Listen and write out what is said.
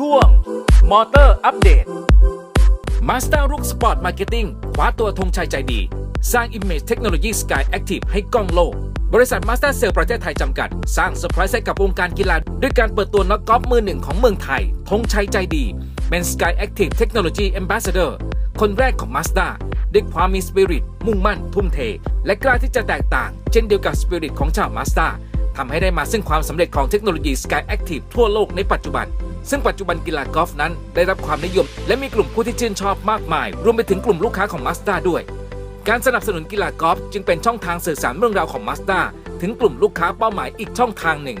ช่วง มอเตอร์อัปเดตมาส t ต r รุกสปอร์ตมาร์เก็ตติ้งคว้าตัวธงชัยใจดี สร้าง Image Technology Sky Active ให้กล้องโลก บริษัทมาส t ต r เซลประเทศไทยจำกัด สร้างเซอร์ไพรส์ให้กับวงการกีฬาด้วยการเปิดตัวนักกอล์ฟมือหนึ่งของเมืองไทยธงชัยใจดี เป็น Sky Active Technology Ambassador คนแรกของ Mazda ด้วยความมีสปิริตมุ่งมั่น ทุ่มเท และกล้าที่จะแตกต่าง เช่นเดียวกับสปิริตของชาว Mazda ทำให้ได้มาซึ่งความสำเร็จของเทคโนโลยี Sky Active ทั่วโลกในปัจจุบัน ซึ่งปัจจุบันกีฬากอล์ฟนั้นได้รับความนิยม และมีกลุ่มผู้ที่ชื่นชอบมากมาย รวมไปถึงกลุ่มลูกค้าของมาสด้าด้วย การสนับสนุนกีฬากอล์ฟจึงเป็นช่องทางสื่อสารเรื่องราวของมาสด้าถึงกลุ่มลูกค้าเป้าหมายอีกช่องทางหนึ่ง